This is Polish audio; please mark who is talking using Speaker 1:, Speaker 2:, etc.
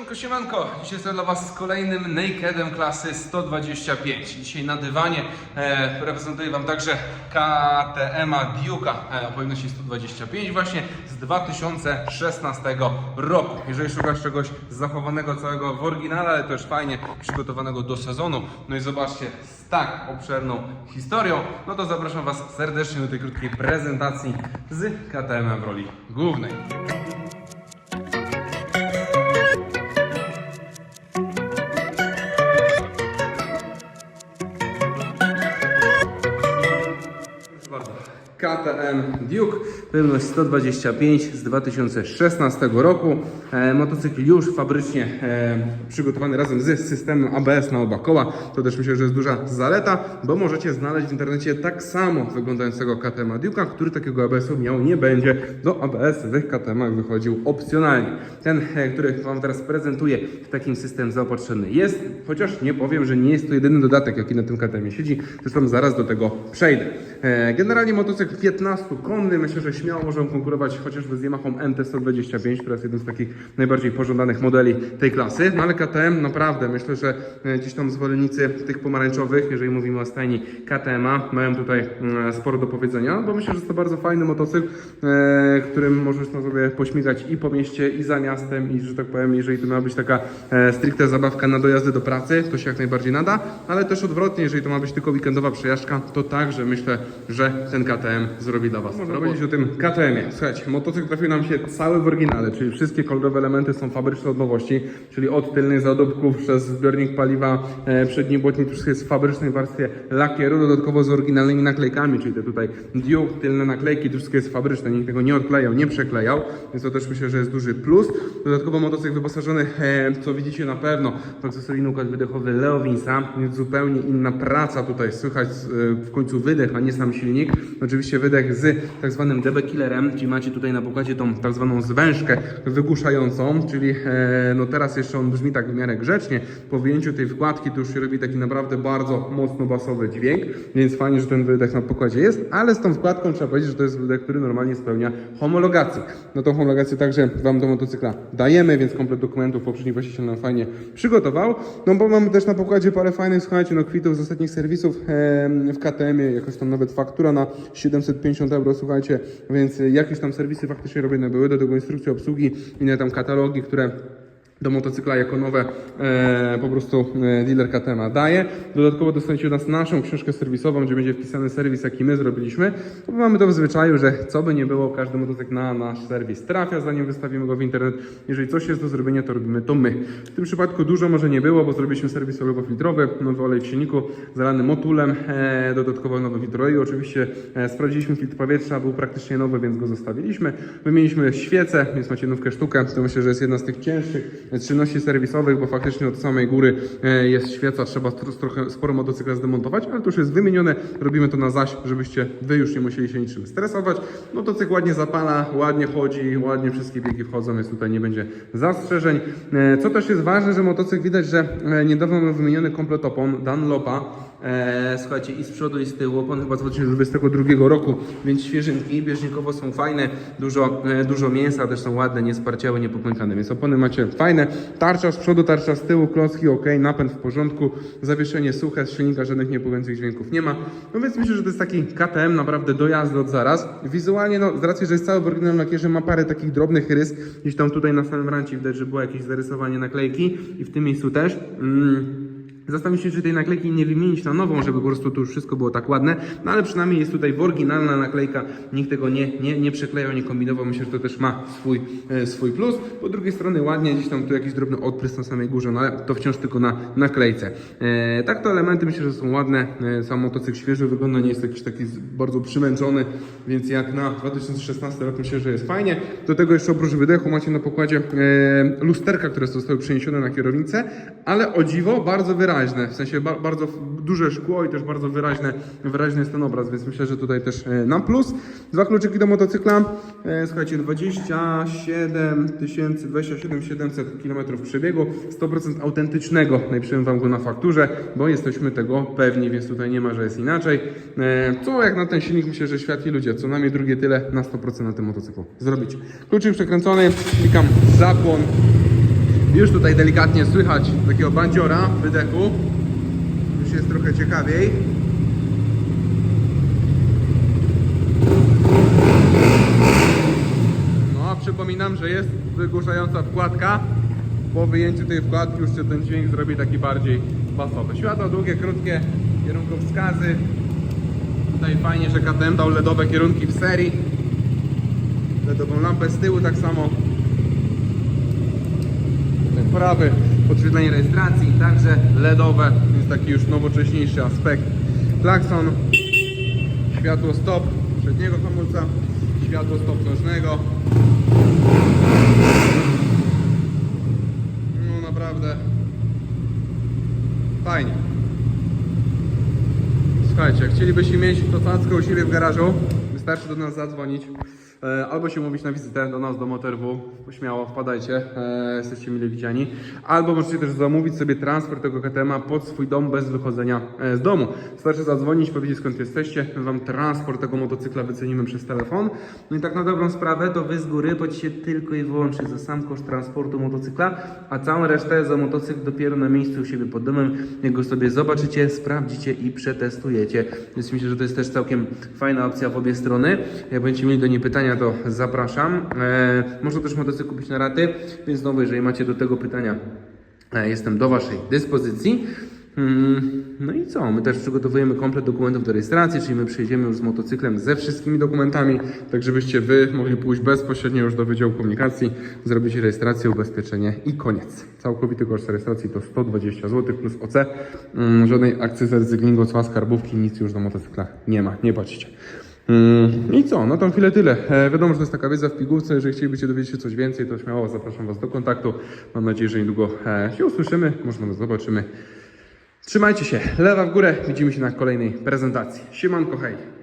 Speaker 1: Siemanko, siemanko! Dzisiaj jestem dla Was z kolejnym Nakedem klasy 125. Dzisiaj na dywanie e, Wam także KTM-a Duke'a e, o pojemności 125 właśnie z 2016 roku. Jeżeli szukasz czegoś zachowanego całego w oryginale, ale też fajnie przygotowanego do sezonu, no i zobaczcie z tak obszerną historią, no to zapraszam Was serdecznie do tej krótkiej prezentacji z KTM-em w roli głównej. KTM Duke, pojemność 125 z 2016 roku. E, motocykl już fabrycznie e, przygotowany razem z systemem ABS na oba koła. To też myślę, że jest duża zaleta, bo możecie znaleźć w internecie tak samo wyglądającego KTM Duke'a, który takiego ABS-u miał nie będzie. Do ABS w KTM wychodził opcjonalnie. Ten, e, który Wam teraz prezentuję, w takim system zaopatrzony jest, chociaż nie powiem, że nie jest to jedyny dodatek, jaki na tym KTM siedzi. Zresztą zaraz do tego przejdę. E, Generalnie motocykl 15-konny, myślę, że śmiało może on konkurować chociażby z Yamaha MT-125, która jest jednym z takich najbardziej pożądanych modeli tej klasy. No ale KTM naprawdę, myślę, że e, gdzieś tam zwolennicy tych pomarańczowych, jeżeli mówimy o stajni KTM-a, mają tutaj mm, sporo do powiedzenia, bo myślę, że to bardzo fajny motocykl, e, którym możesz na sobie pośmigać i po mieście, i za miastem, i że tak powiem, jeżeli to ma być taka e, stricte zabawka na dojazdy do pracy, to się jak najbardziej nada, ale też odwrotnie, jeżeli to ma być tylko weekendowa przejażdżka, to także myślę, że ten KTM zrobi dla Was. Można powiedzieć o tym KTM-ie. Słuchajcie, motocykl trafił nam się cały w oryginale, czyli wszystkie kolorowe elementy są fabryczne od nowości, czyli od tylnych zadobków przez zbiornik paliwa, e, przedni błotnik, to wszystko jest w fabrycznej warstwie lakieru, dodatkowo z oryginalnymi naklejkami, czyli te tutaj Duke, tylne naklejki, to wszystko jest fabryczne, nikt tego nie odklejał, nie przeklejał, więc to też myślę, że jest duży plus. Dodatkowo motocykl wyposażony, e, co widzicie na pewno, w akcesoryjny układ wydechowy Leowinsa, więc zupełnie inna praca tutaj, słychać e, w końcu wydech, a nie sam silnik. Oczywiście wydech z tak zwanym DB Killerem, czyli macie tutaj na pokładzie tą tak zwaną zwężkę wygłuszającą, czyli e, no teraz jeszcze on brzmi tak w miarę grzecznie. Po wyjęciu tej wkładki to już się robi taki naprawdę bardzo mocno basowy dźwięk, więc fajnie, że ten wydech na pokładzie jest, ale z tą wkładką trzeba powiedzieć, że to jest wydech, który normalnie spełnia homologację. No tą homologację także Wam do motocykla dajemy, więc komplet dokumentów poprzedni właściciel nam fajnie przygotował. No bo mamy też na pokładzie parę fajnych, słuchajcie, no kwitów z ostatnich serwisów w KTM-ie, jakoś tam nawet faktura na 750 euro, słuchajcie, więc jakieś tam serwisy faktycznie robione były, do tego instrukcje obsługi, inne tam katalogi, które do motocykla jako nowe e, po prostu e, dealer KTM daje. Dodatkowo dostaniecie od nas naszą książkę serwisową, gdzie będzie wpisany serwis, jaki my zrobiliśmy. Bo mamy to w zwyczaju, że co by nie było, każdy motocykl na nasz serwis trafia, zanim wystawimy go w internet. Jeżeli coś jest do zrobienia, to robimy to my. W tym przypadku dużo może nie było, bo zrobiliśmy serwis olewo-filtrowy, nowy olej w silniku, zalany motulem, e, dodatkowo nowy filtr oleju. Oczywiście e, sprawdziliśmy filtr powietrza, był praktycznie nowy, więc go zostawiliśmy. Wymieniliśmy świecę, więc macie nówkę sztukę. To myślę, że jest jedna z tych cięższych czynności serwisowych, bo faktycznie od samej góry e, jest świeca, trzeba tro- trochę sporo motocykla zdemontować, ale to już jest wymienione. Robimy to na zaś, żebyście wy już nie musieli się niczym stresować. Motocykl ładnie zapala, ładnie chodzi, ładnie wszystkie biegi wchodzą, więc tutaj nie będzie zastrzeżeń. E, Co też jest ważne, że motocykl widać, że e, niedawno mamy wymieniony komplet opon Dunlopa. Słuchajcie, i z przodu, i z tyłu. Opony chyba z 2022 roku, więc świeżynki, bieżnikowo są fajne, dużo, dużo mięsa, też są ładne, nie sparciałe, nie popękane, więc opony macie fajne. Tarcza z przodu, tarcza z tyłu, klocki ok, napęd w porządku, zawieszenie suche, z silnika żadnych niepływających dźwięków nie ma. No więc myślę, że to jest taki KTM naprawdę do jazdy od zaraz. Wizualnie, no z racji, że jest cały w oryginalnym lakierze, ma parę takich drobnych rys, gdzieś tam tutaj na samym rancie widać, że było jakieś zarysowanie naklejki i w tym miejscu też. Mm. Zastanawiam się, czy tej naklejki nie wymienić na nową, żeby po prostu tu już wszystko było tak ładne, no ale przynajmniej jest tutaj oryginalna naklejka, nikt tego nie, nie, nie przeklejał, nie kombinował, myślę, że to też ma swój, e, swój plus. Po drugiej stronie ładnie, gdzieś tam tu jakiś drobny odprysk na samej górze, no ale to wciąż tylko na naklejce. E, tak to elementy myślę, że są ładne, e, sam motocykl świeży wygląda, nie jest jakiś taki bardzo przymęczony, więc jak na 2016 rok myślę, że jest fajnie. Do tego jeszcze oprócz wydechu macie na pokładzie e, lusterka, które zostały przeniesione na kierownicę, ale o dziwo bardzo wyraźne, w sensie ba bardzo duże szkło i też bardzo wyraźne, wyraźny jest ten obraz, więc myślę, że tutaj też e, na plus. Dwa kluczyki do motocykla, e, słuchajcie, 27 tysięcy, 27 700 km przebiegu, 100% autentycznego, napiszemy Wam go na fakturze, bo jesteśmy tego pewni, więc tutaj nie ma, że jest inaczej. E, co jak na ten silnik, myślę, że świat i ludzie, co najmniej drugie tyle na 100% na tym motocyklu zrobić. Kluczyk przekręcony, klikam zapłon, Już tutaj delikatnie słychać takiego bandziora w wydechu. Już jest trochę ciekawiej. No a przypominam, że jest wygłuszająca wkładka. Po wyjęciu tej wkładki już się ten dźwięk zrobi taki bardziej basowy. Światła długie, krótkie, kierunkowskazy. Tutaj fajnie, że KTM dał LEDowe kierunki w serii. LEDową lampę z tyłu tak samo. Tutaj prawy, podświetlenie rejestracji, także LEDowe, więc taki już nowocześniejszy aspekt. Klakson, światło stop przedniego hamulca, światło stop nożnego. No naprawdę fajnie. Słuchajcie, mieć to u siebie w garażu, wystarczy do nas zadzwonić. E, albo się umówić na wizytę do nas, do Motorwu. Śmiało wpadajcie, e, jesteście mile widziani. Albo możecie też zamówić sobie transfer tego KTM pod swój dom bez wychodzenia e, z domu. Wystarczy zadzwonić, powiedzieć skąd jesteście. My Wam transport tego motocykla wycenimy przez telefon. No i tak na dobrą sprawę, to Wy z góry płacicie tylko i wyłącznie za sam koszt transportu motocykla, a całą resztę za motocykl dopiero na miejscu u siebie pod domem, jak go sobie zobaczycie, sprawdzicie i przetestujecie. Więc myślę, że to jest też całkiem fajna opcja w obie strony. Jak będziecie mieli do niej pytania, to zapraszam. E, można też motocykl kupić na raty, więc znowu, jeżeli macie do tego pytania, e, jestem do Waszej dyspozycji. Mm, No i co? My też przygotowujemy komplet dokumentów do rejestracji, czyli my przyjedziemy już z motocyklem ze wszystkimi dokumentami, tak żebyście Wy mogli pójść bezpośrednio już do Wydziału Komunikacji, zrobić rejestrację, ubezpieczenie i koniec. Całkowity koszt rejestracji to 120 zł plus OC. Mm, Żadnej akcyzy, recyklingu, cła, skarbówki, nic już do motocykla nie ma, nie płacicie. Mm, I co? No to chwilę tyle. E, wiadomo, że to jest taka wiedza w pigułce. Jeżeli chcielibyście dowiedzieć się coś więcej, to śmiało zapraszam Was do kontaktu. Mam nadzieję, że niedługo e, się usłyszymy, może nawet zobaczymy. Trzymajcie się. Lewa w górę. Widzimy się na kolejnej prezentacji. Siemanko, hej.